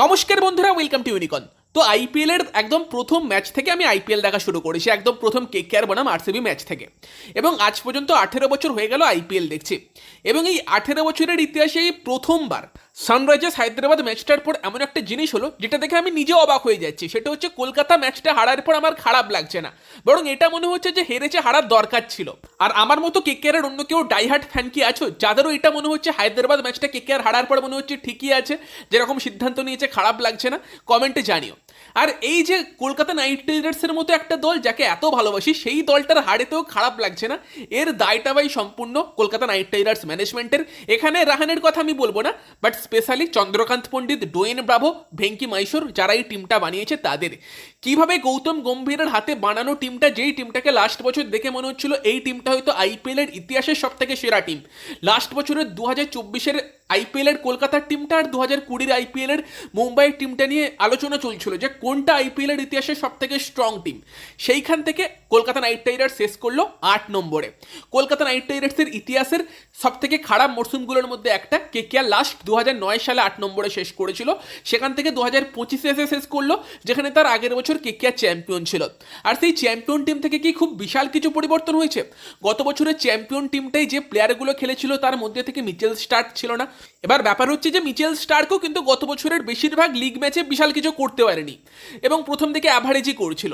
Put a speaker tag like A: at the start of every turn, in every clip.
A: নমস্কার বন্ধুরা welcome to ইউনিকন তো আইপিএলের একদম প্রথম ম্যাচ থেকে আমি আইপিএল দেখা শুরু করেছি, একদম প্রথম কে কে আর বনাম আরসিবি ম্যাচ থেকে। এবং আজ পর্যন্ত আঠেরো বছর হয়ে গেল আইপিএল দেখছি। এবং এই আঠেরো বছরের ইতিহাসে এই প্রথমবার সানরাইজার্স হায়দ্রাবাদ ম্যাচটার পর এমন একটা জিনিস হলো যেটা দেখে আমি নিজে অবাক হয়ে যাচ্ছি। সেটা হচ্ছে কলকাতা ম্যাচটা হারার পর আমার খারাপ লাগছে না। বরং এটা মনে হচ্ছে যে হেরেছে হারার দরকার ছিল। আর আমার মতো কেকেআর অন্য কেউ ডাইহার্ট ফ্যান কি আছো? যাদেরও এটা মনে হচ্ছে হায়দ্রাবাদ ম্যাচটা কেকেআর হারার পর মনে হচ্ছে ঠিকই আছে, যেরকম সিদ্ধান্ত নিয়েছে, খারাপ লাগছে না কমেন্টে জানিও। আর এই যে কলকাতা নাইট রাইডার্সের মতো একটা দল যাকে এত ভালোবাসি, সেই দলটার হারেতেও খারাপ লাগছে না। এর দায়টা ভাই সম্পূর্ণ কলকাতা নাইট রাইডার্স ম্যানেজমেন্টের এখানে রাহানের কথা আমি বলব না but specially Chandrakant Pandit, Dwayne Bravo, Venky Mysore যারা এই টিমটা বানিয়েছে তাদের। কীভাবে গৌতম গম্ভীরের হাতে বানানো টিমটা যেই টিমটাকে লাস্ট বছর দেখে মনে হচ্ছিল, এই টিমটা হয়তো আইপিএল এর ইতিহাসের সব থেকে সেরা টিম লাস্ট বছরের দু হাজার চব্বিশের আইপিএল এর কলকাতার টিমটা আর দু হাজার কুড়ির আইপিএল এর মুম্বাইয়ের টিমটা নিয়ে আলোচনা চলছিল যে কোনটা আইপিএল এর ইতিহাসের সব থেকে স্ট্রং টিম সেইখান থেকে কলকাতা নাইট রাইডার্স শেষ করল আট নম্বরে। কলকাতা নাইট রাইডার্সের ইতিহাসের সব থেকে খারাপ মরশুমগুলোর মধ্যে একটা কে কে লাস্ট দু হাজার নয় সালে আট নম্বরে শেষ করেছিল। সেখান থেকে দু হাজার পঁচিশে এসে শেষ করল, যেখানে তার আগের বছর কে কে চ্যাম্পিয়ন ছিল। আর সেই চ্যাম্পিয়ন টিম থেকে কি খুব বিশাল কিছু পরিবর্তন হয়েছে? গত বছরের চ্যাম্পিয়ন টিমটাই যে প্লেয়ারগুলো খেলেছিল, তার মধ্যে থেকে মিচেল স্টার্ট ছিল না। এবার ব্যাপার হচ্ছে যে মিচেল স্টার্কও কিন্তু গত বছরের বেশিরভাগ লিগ ম্যাচে বিশাল কিছু করতে পারেনি এবং প্রথম দিকে অ্যাভারেজই করছিল।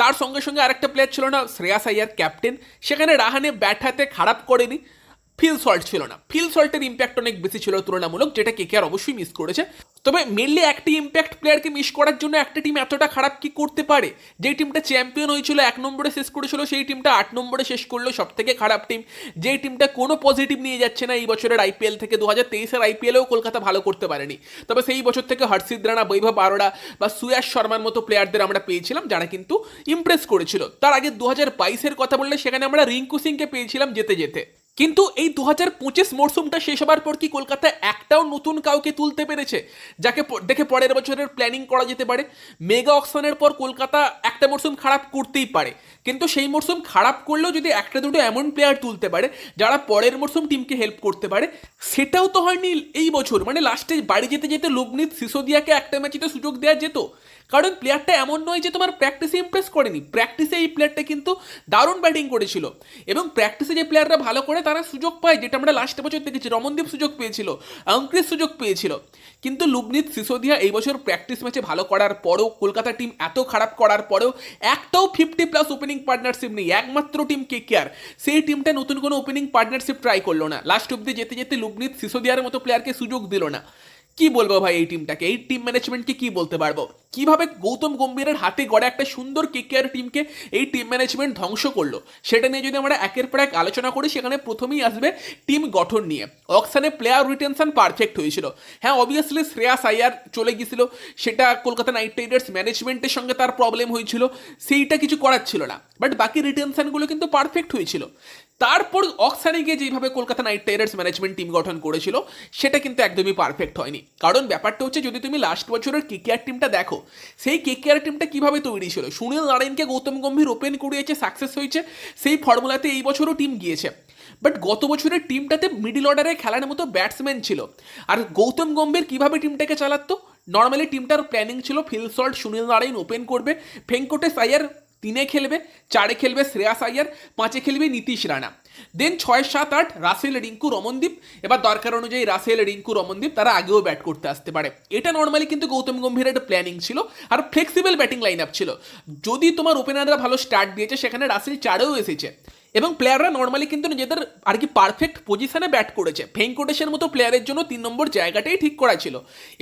A: তার সঙ্গে সঙ্গে আরেকটা প্লেয়ার ছিল না, শ্রেয়াস আইয়ার ক্যাপ্টেন সেখানে রাহানে ব্যাট হাতে খারাপ করেনি, ফিল সল্ট ছিল না। ফিল সল্টের ইম্প্যাক্ট অনেক বেশি ছিল তুলনামূলক, যেটা কে আর অবশ্যই মিস করেছে। তবে মেনলি একটি ইম্প্যাক্ট প্লেয়ারকে মিস করার জন্য একটা টিম এতটা খারাপ কি করতে পারে? যেই টিমটা চ্যাম্পিয়ন হয়েছিল, এক নম্বরে শেষ করেছিল, সেই টিমটা আট নম্বরে শেষ করল সব থেকে খারাপ টিম যেই টিমটা কোনো পজিটিভ নিয়ে যাচ্ছে না, এই বছরের আইপিএল থেকে। দু হাজার তেইশের আইপিএলেও কলকাতা ভালো করতে পারেনি। তবে সেই বছর থেকে হর্ষিদ রানা, বৈভব আরোড়া বা সুয়াস শর্মার মতো প্লেয়ারদের আমরা পেয়েছিলাম, যারা কিন্তু ইমপ্রেস করেছিল। তার আগে দু হাজার বাইশের কথা বললে সেখানে আমরা রিঙ্কু সিংকে পেয়েছিলাম যেতে যেতে। কিন্তু এই দু হাজার পঁচিশ মরশুমটা শেষ হবার পর কি কলকাতা একটাও নতুন কাউকে তুলতে পেরেছে? যাকে দেখে পরের বছরের প্ল্যানিং করা যেতে পারে। মেগা অকশনের পর কলকাতা একটা মরশুম খারাপ করতেই পারে। কিন্তু সেই মরশুম খারাপ করলেও যদি একটা দুটো এমন প্লেয়ার তুলতে পারে, যারা পরের মরশুম টিমকে হেল্প করতে পারে, সেটাও তো হয়নি এই বছর। মানে লাস্টে বাড়ি যেতে যেতে লুবনিত সিসোদিয়াকে একটা ম্যাচে তো সুযোগ দেওয়া যেত। কারণ প্লেয়ারটা এমন নয় যে তোমার প্র্যাকটিসে ইমপ্রেস করেনি। প্র্যাকটিসে এই প্লেয়ারটা কিন্তু দারুণ ব্যাটিং করেছিল। এবং প্র্যাকটিসে যে প্লেয়াররা ভালো করে তারা সুযোগ পায়, যেটা আমরা লাস্ট বছর দেখেছি, রমনদীপ সুযোগ পেয়েছিল অঙ্ক্রিস সুযোগ পেয়েছিল। কিন্তু লুবনিত সিসোদিয়া এই বছর প্র্যাকটিস ম্যাচে ভালো করার পরেও, কলকাতা টিম এত খারাপ করার পরেও একটাও ফিফটি প্লাস ওপেনিং পার্টনারশিপ নেই, একমাত্র টিম কে কেয়ার সেই টিমটা নতুন কোনো ওপেনিং পার্টনারশিপ ট্রাই করল না। লাস্ট অব্দি যেতে যেতে লুবনিত সিসোদিয়ার মতো প্লেয়ারকে সুযোগ দিল না। কি বলব ভাই এই টিমটাকে এই টিম ম্যানেজমেন্টকে কি বলতে পারব? কীভাবে গৌতম গম্ভীরের হাতে গড়ে একটা সুন্দর কেকেআর টিমকে এই টিম ম্যানেজমেন্ট ধ্বংস করল? সেটা নিয়ে যদি আমরা একের পর এক আলোচনা করি, সেখানে প্রথমেই আসবে টিম গঠন নিয়ে। অকশানে প্লেয়ার রিটেনশন পারফেক্ট হয়েছিল। হ্যাঁ অবভিয়াসলি শ্রেয়াস আইয়ার চলে গিয়েছিল। সেটা কলকাতা নাইট রাইডার্স ম্যানেজমেন্টের সঙ্গে তার প্রবলেম হয়েছিল। সেইটা কিছু করার ছিল না। বাট বাকি রিটেনশনগুলো কিন্তু পারফেক্ট হয়েছিল। তারপর অক্সানে গিয়ে যেভাবে Kolkata Knight Riders management team গঠন করেছিল, সেটা কিন্তু একদমই পারফেক্ট হয়নি। কারণ ব্যাপারটা হচ্ছে, যদি তুমি লাস্ট বছরের কেকেআর টিমটা দেখো, সেই কেকেআর টিমটা কীভাবে তৈরি ছিল? সুনীল নারায়ণকে গৌতম গম্ভীর ওপেন করিয়েছে সাকসেস হয়েছে, সেই ফর্মুলাতে এই বছরও টিম গিয়েছে। বাট গত বছরের টিমটাতে মিডিল অর্ডারে খেলার মতো ব্যাটসম্যান ছিল। আর গৌতম গম্ভীর কীভাবে টিমটাকে চালাতো? নর্মালি টিমটার প্ল্যানিং ছিল Phil Salt Sunil Narine open করবে ভেঙ্কটেশ আয়ার তিনে খেলবে, চারে খেলবে শ্রেয়াস আয়ার, পাঁচে খেলবে নীতিশ রানা। দেন ছয়, সাত, আট, রাসেল রিঙ্কু রমনদীপ। এবার দরকার অনুযায়ী রাসেল রিঙ্কু রমনদীপ তারা আগেও ব্যাট করতে আসতে পারে। এটা নর্মালি কিন্তু গৌতম গম্ভীরের একটা প্ল্যানিং ছিল আর ফ্লেক্সিবল ব্যাটিং লাইন আপ ছিল। যদি তোমার ওপেনাররা ভালো স্টার্ট দিয়েছে, সেখানে রাসেল চারেও এসেছে। এবং প্লেয়াররা নর্মালি কিন্তু নিজেদের আর কি পারফেক্ট পজিশনে ব্যাট করেছে। ভেঙ্কটেশের মতো প্লেয়ারের জন্য তিন নম্বর জায়গাটাই ঠিক করা ছিল।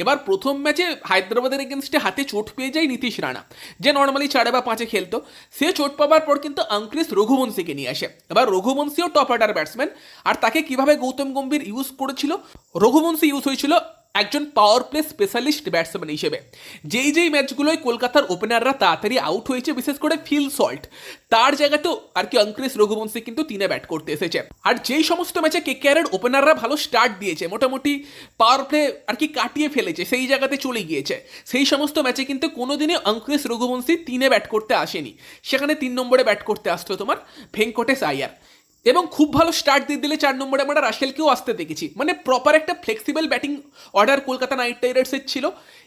A: এবার প্রথম ম্যাচে হায়দ্রাবাদের এগেনস্টে হাতে চোট পেয়ে যায় নীতিশ রানা, যে নর্মালি চারে বা পাঁচে খেলতো। সে চোট পাওয়ার পর কিন্তু আঙ্ক্রিস রঘুবংশীকে নিয়ে আসে। এবার রঘুবংশীও টপ অর্ডার ব্যাটসম্যান আর তাকে কীভাবে গৌতম গম্ভীর ইউজ করেছিল? রঘুবংশী ইউজ হয়েছিল একজন পাওয়ার প্লে স্পেশালিস্ট ব্যাটসম্যান হিসেবে। যেই যেই ম্যাচগুলোয় কলকাতার ওপেনাররা তাড়াতাড়ি আউট হয়েছে, বিশেষ করে ফিল সল্ট তার জায়গাতেও আর কি অঙ্ক্রিস রঘুবংশী কিন্তু তিনে ব্যাট করতে এসেছে। আর যেই সমস্ত ম্যাচে কেকেআরের ওপেনাররা ভালো স্টার্ট দিয়েছে, মোটামুটি পাওয়ার প্লে আর কি কাটিয়ে ফেলেছে, সেই জায়গাতে চলে গিয়েছে। সেই সমস্ত ম্যাচে কিন্তু কোনোদিনই অঙ্ক্রিস রঘুবংশী তিনে ব্যাট করতে আসেনি। সেখানে তিন নম্বরে ব্যাট করতে আসতো তোমার ভেঙ্কটেশ আয়ার। এবং খুব ভালো স্টার্ট দিয়ে দিলে চার নম্বরে আমরা রাশেলকেও আসতে দেখেছি। মানে প্রপার একটা flexible batting order Kolkata Knight রাইডার্সের ছিল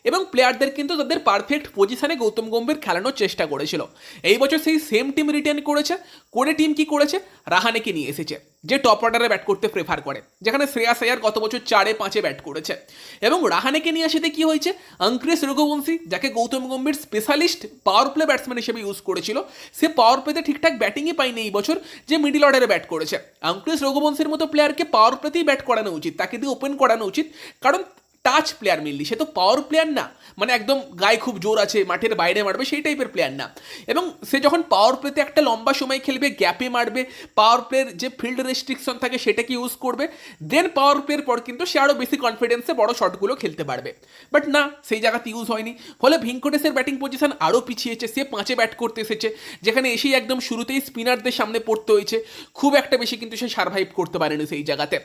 A: এবং প্লেয়ারদের কিন্তু তাদের পারফেক্ট পজিশনে গৌতম গম্ভীর খেলানোর চেষ্টা করেছিল। এই বছর সেই সেম টিম রিটার্ন করেছে, করে টিম কি করেছে? রাহানেকে নিয়ে এসেছে। যে টপ অর্ডারে ব্যাট করতে প্রেফার করে, যেখানে শ্রেয়াস আয়ার গত বছর চারে পাঁচে ব্যাট করেছে। এবং রাহানেকে নিয়ে আসতে কি হয়েছে? অঙ্ক্রেশ রঘুবংশী, যাকে Gautam Gambhir specialist power play batsman হিসেবে ইউজ করেছিল, সে পাওয়ার প্লেতে ঠিকঠাক ব্যাটিংই পায়নি এই বছর যে মিডিল অর্ডারে ব্যাট করেছে। অঙ্ক্রেশ রঘুবংশীর মতো প্লেয়ারকে পাওয়ার প্লেতেই ব্যাট করানো উচিত, তাকে দিয়ে ওপেন করানো উচিত, কারণ টাচ প্লেয়ার মিললি সে তো পাওয়ার প্লেয়ার না। মানে একদম গায়ে খুব জোর আছে, মাঠের বাইরে মারবে, সেই টাইপের প্লেয়ার না। এবং সে যখন পাওয়ার প্লেতে একটা লম্বা সময় খেলবে গ্যাপে মারবে পাওয়ার প্লের যে ফিল্ড রেস্ট্রিকশন থাকে সেটাকে ইউজ করবে? দেন পাওয়ার প্লের পর কিন্তু সে আরও বেশি কনফিডেন্সে বড় শটগুলো খেলতে পারবে। বাট না, সেই জায়গাতে ইউজ হয়নি। ফলে ভিঙ্কটেশের ব্যাটিং পজিশন আরও পিছিয়েছে সে পাঁচে ব্যাট করতে এসেছে, যেখানে এসেই একদম শুরুতেই স্পিনারদের সামনে পড়তে হয়েছে। খুব একটা বেশি কিন্তু সে সার্ভাইভ করতে পারেনি সেই জায়গাতে।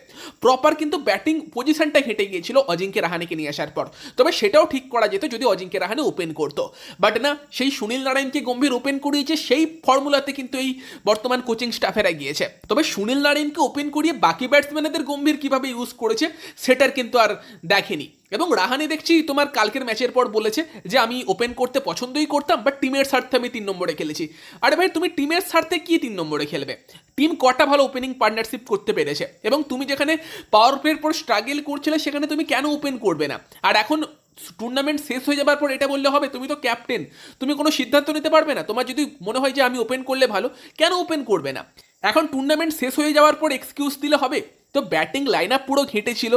A: প্রপার কিন্তু ব্যাটিং পজিশনটা হেঁটে গিয়েছিল অজিঙ্কে রাহানেকে নিয়ে আসার পর। তবে সেটাও ঠিক করা যেত যদি অজিঙ্কে রাহানে ওপেন করতো। বাট না, সেই সুনীল নারায়ণকে গম্ভীর ওপেন করিয়েছে, সেই ফর্মুলাতে কিন্তু এই বর্তমান কোচিং স্টাফেরা গিয়েছে। তবে সুনীল নারায়ণকে ওপেন করিয়ে বাকি ব্যাটসম্যানদের গম্ভীর কীভাবে ইউজ করেছে, সেটার কিন্তু আর দেখেনি। এবং রাহানি দেখছি তোমার কালকের ম্যাচের পর বলেছে যে আমি ওপেন করতে পছন্দই করতাম বাট টিমের স্বার্থে আমি তিন নম্বরে খেলেছি। আরে ভাই, তুমি টিমের স্বার্থে কি তিন নম্বরে খেলবে? টিম কটা ভালো ওপেনিং পার্টনারশিপ করতে পেরেছে? এবং তুমি যেখানে পাওয়ার প্লের পর স্ট্রাগল করছিলে, সেখানে তুমি কেন ওপেন করবে না? আর এখন টুর্নামেন্ট শেষ হয়ে যাবার পর এটা বললে হবে, তুমি তো ক্যাপ্টেন তুমি কোনো সিদ্ধান্ত নিতে পারবে না। তোমার যদি মনে হয় যে আমি ওপেন করলে ভালো, কেন ওপেন করবে না? এখন টুর্নামেন্ট শেষ হয়ে যাওয়ার পর এক্সকিউজ দিলে হবে? তো ব্যাটিং লাইন আপ পুরো ঘেঁটেছিল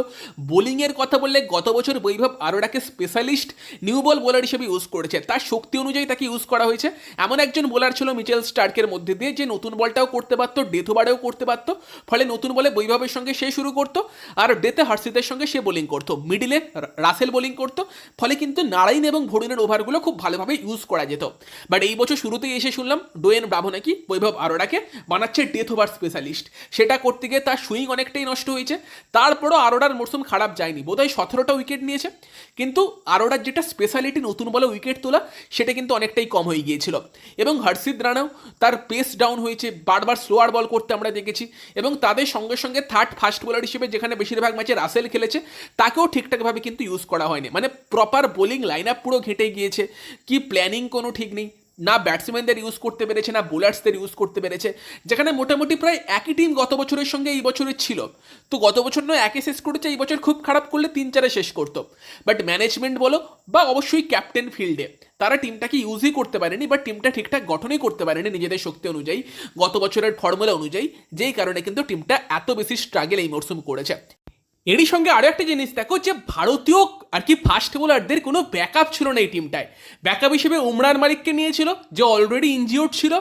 A: বোলিংয়ের কথা বললে গত বছর বৈভব আরোডাকে স্পেশালিস্ট নিউ বল বোলার হিসেবে ইউজ করেছে। তার শক্তি অনুযায়ী তাকে ইউজ করা হয়েছে। এমন একজন বোলার ছিল মিচেল স্টার্কের মধ্যে দিয়ে, যে নতুন বলটাও করতে পারতো ডেথ ওভারেও করতে পারতো। ফলে নতুন বলে বৈভবের সঙ্গে সে শুরু করতো আর ডেতে হার্ষিতের সঙ্গে সে বোলিং করতো। মিডিলে রাসেল বোলিং করতো। ফলে কিন্তু নারাইন এবং ভরুণের ওভারগুলো খুব ভালোভাবে ইউজ করা যেত। বাট এই বছর শুরুতেই এসে শুনলাম ডোয়েন ব্রাভো নাকি বৈভব আরোডাকে বানাচ্ছে ডেথ ওভার স্পেশালিস্ট সেটা করতে গিয়ে তার সুইং অনেকটাই নষ্ট হয়েছে। তারপরও আরোডার মরশুম খারাপ যায়নি। বোধহয় সতেরোটা উইকেট নিয়েছে। কিন্তু আরোডার যেটা স্পেশালিটি নতুন বলে উইকেট তোলা, সেটা কিন্তু অনেকটাই কম হয়ে গিয়েছিল। এবং হর্ষিত রানাও তার পেস ডাউন হয়েছে। বারবার স্লোয়ার বল করতে আমরা দেখেছি। এবং তাদের সঙ্গে সঙ্গে থার্ড ফাস্ট বোলার হিসেবে যেখানে বেশিরভাগ ম্যাচে রাসেল খেলেছে, তাকেও ঠিকঠাকভাবে কিন্তু ইউজ করা হয়নি। মানে প্রপার বোলিং লাইন আপ পুরো ঘেঁটে গিয়েছে। কি প্ল্যানিং কোনো ঠিক নেই। না ব্যাটসম্যানদের ইউজ করতে পেরেছে, না বোলার্সদের ইউজ করতে পেরেছে। যেখানে মোটামুটি প্রায় একই টিম গত বছরের সঙ্গে এই বছরের ছিল। তো গত বছর নয়, একে শেষ করেছে, এই বছর খুব খারাপ করলে তিন চারে শেষ করতো। বাট ম্যানেজমেন্ট বলো বা অবশ্যই ক্যাপ্টেন ফিল্ডে তারা টিমটাকে ইউজই করতে পারেনি বা টিমটা ঠিকঠাক গঠনই করতে পারেনি নিজেদের শক্তি অনুযায়ী, গত বছরের ফর্মুলা অনুযায়ী। যেই কারণে কিন্তু টিমটা এত বেশি স্ট্রাগেল এই মরশুম করেছে। এরই সঙ্গে আরও একটা জিনিস, দেখো যে ভারতীয় আর কি ফাস্ট বোলারদের কোনো ব্যাকআপ ছিল না এই টিমটায় ব্যাকআপ হিসেবে উমরান মালিককে নিয়েছিল, যে অলরেডি ইনজিওর্ড ছিল।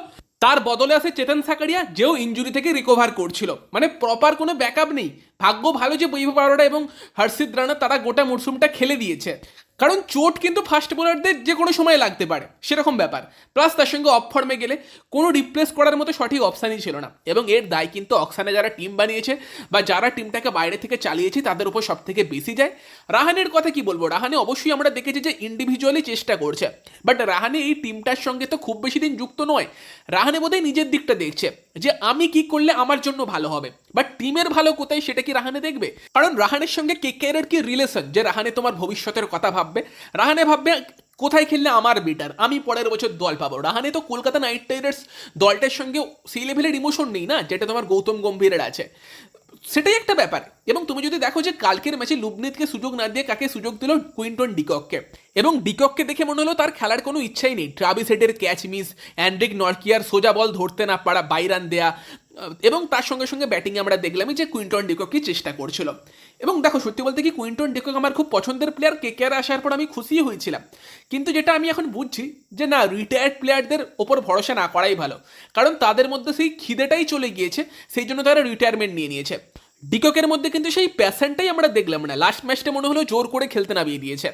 A: তার বদলে আসে চেতন সাকারিয়া, যেও ইঞ্জুরি থেকে রিকভার করছিল। মানে প্রপার কোনো ব্যাকআপ নেই। ভাগ্য ভালো যে বৈভব আরোরা এবং হর্ষিত রানা তারা গোটা মরশুমটা খেলে দিয়েছে। কারণ চোট কিন্তু ফাস্ট বোলারদের যে কোনো সময় লাগতে পারে, সেরকম ব্যাপার। প্লাস তার সঙ্গে অফ ফর্মে গেলে কোনো রিপ্লেস করার মতো সঠিক অপশানই ছিল না। এবং এর দায় কিন্তু অকসানে যারা টিম বানিয়েছে বা যারা টিমটাকে বাইরে থেকে চালিয়েছে, তাদের উপর সব থেকে বেশি যায়। রাহানের কথা কি বলব? রাহানে অবশ্যই আমরা দেখেছি যে ইন্ডিভিজুয়ালি চেষ্টা করছে। বাট রাহানে এই টিমটার সঙ্গে তো খুব বেশি দিন যুক্ত নয়। রাহানে বোধহয় নিজের দিকটা দেখছে যে আমি কি করলে আমার জন্য ভালো হবে। বাট টিমের ভালো কোথায় সেটা কি রাহানে দেখবে? কারণ রাহানের সঙ্গে কে কেয়ারের কি রিলেশন যে রাহানে তোমার ভবিষ্যতের কথা ভাববে। রাহানে ভাববে, কোথায় খেললে আমার বেটার আমি পরের বছর দল পাবো। রাহানে তো কলকাতা নাইট রাইডার্স দলটার সঙ্গে সেই লেভেলের ইমোশন নেই না, যেটা তোমার গৌতম গম্ভীরের আছে। সেটাই একটা ব্যাপার। এবং তুমি যদি দেখো যে কালকের ম্যাচে লুবনিতকে সুযোগ না দিয়ে কাকে সুযোগ দিল কুইন্টন ডিকককে। এবং ডিকককে দেখে মনে হলো তার খেলার কোনো ইচ্ছাই নেই। ট্রাভিস হেডের ক্যাচ মিস অ্যান্ড্রিক নরকিয়ার সোজা বল ধরতে না পারা বাইরান দেয়া এবং তার সঙ্গে সঙ্গে ব্যাটিংয়ে আমরা দেখলাম যে কুইন্টন ডিককই চেষ্টা করছিল। এবং দেখো, সত্যি বলতে কি কুইন্টন ডিকক আমার খুব পছন্দের প্লেয়ার কে কে আসার পর আমি খুশি হয়েছিলাম। কিন্তু যেটা আমি এখন বুঝছি যে না রিটায়ার্ড প্লেয়ারদের ওপর ভরসা না করাই ভালো। কারণ তাদের মধ্যে সেই খিদেটাই চলে গিয়েছে, সেই জন্য তারা রিটায়ারমেন্ট নিয়ে নিয়েছে। ডিককের মধ্যে কিন্তু সেই প্যাশনটাই আমরা দেখলাম না। লাস্ট ম্যাচটা মনে হলো জোর করে খেলতে নামিয়ে দিয়েছে।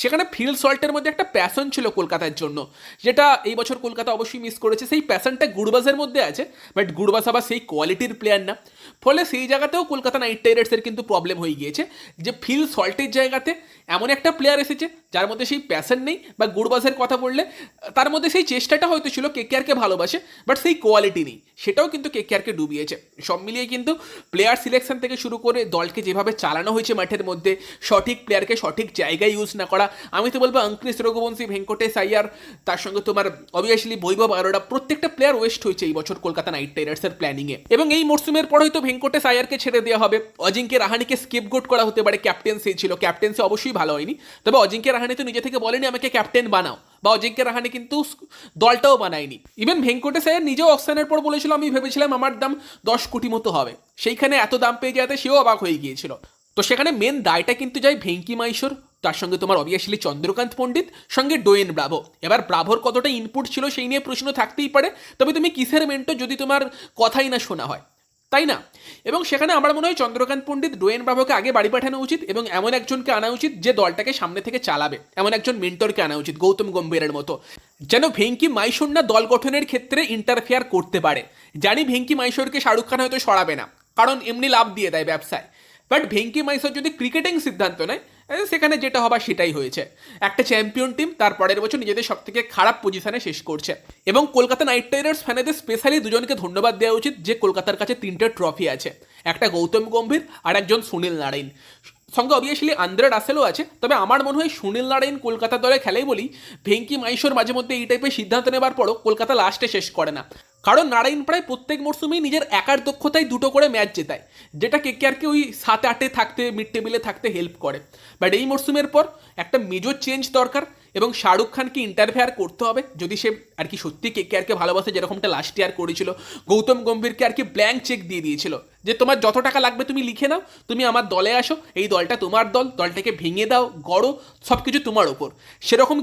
A: সেখানে ফিল্ড সল্টের মধ্যে একটা প্যাশন ছিল কলকাতার জন্য, যেটা এই বছর কলকাতা অবশ্যই মিস করেছে। সেই প্যাশনটা গুড়বাজের মধ্যে আছে বাট গুড়বাজ আবার সেই কোয়ালিটির প্লেয়ার না। ফলে সেই জায়গাতেও কলকাতা নাইট রাইডার্সের কিন্তু প্রবলেম হয়ে গিয়েছে, যে ফিল সল্টের জায়গাতে এমন একটা প্লেয়ার এসেছে, যার মধ্যে সেই প্যাশন নেই, বা গুড়বাজের কথা বললে, তার মধ্যে সেই চেষ্টাটা হয়তো ছিল কে কেয়ারকে ভালোবাসে বাট সেই কোয়ালিটি নেই। সেটাও কিন্তু কেকেআরকে ডুবিয়েছে। সব মিলিয়ে কিন্তু প্লেয়ার সিলেকশন থেকে শুরু করে দলকে যেভাবে চালানো হয়েছে মাঠের মধ্যে, সঠিক প্লেয়ারকে সঠিক জায়গায় ইউজ না করা, আমি তো বলব অঙ্কৃশ রঘুবংশী, ভেঙ্কটেশ আইয়ার তার সঙ্গে তোমার অবভিয়াসলি বৈভব আরোরা, প্রত্যেকটা প্লেয়ার ওয়েস্ট হয়েছে এই বছর কলকাতা নাইট রাইডার্সের প্ল্যানিংয়ে এবং এই মরসুমের পর হয়তো ভেঙ্কটেশ আয়ারকে ছেড়ে দেওয়া হবে। অজিঙ্কে রাহানিকে স্কিপ গোট করা হতে পারে ক্যাপ্টেন্সি ছিল। ক্যাপ্টেন্সি অবশ্যই ভালো হয়নি। তবে অজিঙ্কে রাহানি তো নিজে থেকে বলেনি, আমাকে ক্যাপ্টেন বানাও। বা অজিঙ্কে রাহানি কিন্তু দলটাও বানায়নি। ইভেন ভেঙ্কটেশ আয়ার নিজেও অক্সানের পর বলেছিল, আমি ভেবেছিলাম আমার দাম দশ কোটি মতো হবে। সেইখানে এত দাম পেয়ে যাতে সেও অবাক হয়ে গিয়েছিল। তো সেখানে মেন দায়টা কিন্তু যায় ভেঙ্কি মাইশোর, তার সঙ্গে তোমার অবভিয়াসলি চন্দ্রকান্ত পণ্ডিত, সঙ্গে ডোয়েন ব্রাভো। এবার ব্রাভোর কতটা ইনপুট ছিল সেই নিয়ে প্রশ্ন থাকতেই পারে, তবে তুমি কিসের মেন্টো যদি তোমার কথাই না শোনা হয়? তাই না? এবং সেখানে আমার মনে হয় চন্দ্রকান্ত পণ্ডিত ডোয়েন ব্রাভোকে আগে বাড়ি পাঠানো উচিত এবং এমন একজনকে আনা উচিত যে দলটাকে সামনে থেকে চালাবে। এমন একজন মেন্টরকে আনা উচিত, গৌতম গম্ভীরের মতো। যেন ভেঙ্কি মাইশোর না দল গঠনের ক্ষেত্রে ইন্টারফেয়ার করতে পারে। জানি ভেঙ্কি মাইশোরকে শাহরুখ খান হয়তো সরাবে না, কারণ এমনি লাভ দিয়ে দেয় ব্যবসায়। বাট ভেঙ্কি মাইশোর যদি ক্রিকেটিং সিদ্ধান্ত নেয় সেখানে যেটা হবার সেটাই হয়েছে। একটা চ্যাম্পিয়ন টিম তার পরের বছর নিজেদের সব থেকে খারাপ পজিশনে শেষ করছে। এবং কলকাতা নাইট রাইডার্স ফ্যানেদের স্পেশালি দুজনকে ধন্যবাদ দেওয়া উচিত যে কলকাতার কাছে তিনটে ট্রফি আছে। একটা গৌতম গম্ভীর আর একজন সুনীল নারায়ণ। সঙ্গে অবভিয়াসলি আন্দ্রে রাসেলও আছে, তবে আমার মনে হয় সুনীল নারায়ণ কলকাতা দলে খেলেই বলি, ভেঙ্কি মাইশোর মাঝে মধ্যে এই টাইপের সিদ্ধান্ত নেবার পরও কলকাতা লাস্টে শেষ করে না। কারণ নারায়ণ প্রায় প্রত্যেক মরশুমেই নিজের একার দক্ষতায় দুটো করে ম্যাচ জেতায়, যেটা কে কে ওই সাত, আটে থাকতে মিড টেবিলে থাকতে হেল্প করে। বাট এই মরশুমের পর একটা মেজর চেঞ্জ দরকার এবং শাহরুখ খানকে ইন্টারফেয়ার করতে হবে। যদি সে আর কি সত্যি কে কেআরকে ভালোবাসে, যেরকমটা লাস্ট ইয়ার করেছিল, গৌতম গম্ভীরকে আর কি ব্ল্যাঙ্ক চেক দিয়ে দিয়েছিল, যে তোমার যত টাকা লাগবে তুমি লিখে নাও, তুমি আমার দলে আসো, এই দলটা তোমার দল, দলটাকে ভেঙে দাও, গড়ো সব কিছু তোমার ওপর। সেরকম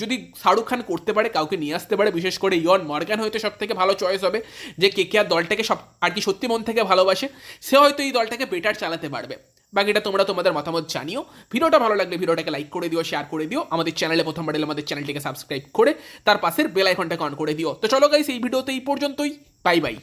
A: যদি শাহরুখ খান করতে পারে, কাউকে নিয়ে আসতে পারে, বিশেষ করে ইয়ন মর্গান হয়তো সব থেকে ভালো চয়েস হবে, যে কে কে আর দলটাকে সব, আর কি সত্যি মন থেকে ভালোবাসে, সে হয়তো এই দলটাকে বেটার চালাতে পারবে। বাকিটা তোমরা তোমাদের মতামত জানিও। ভিডিওটা ভালো লাগলে ভিডিওটাকে লাইক করে দিও শেয়ার করে দিও। আমাদের চ্যানেলে প্রথমবার এলে আমাদের চ্যানেলটিকে সাবস্ক্রাইব করে, তার পাশের বেল আইকনটাকে অন করে দিও। তো চলো গাইস এই ভিডিওতে এই পর্যন্তই। Bye bye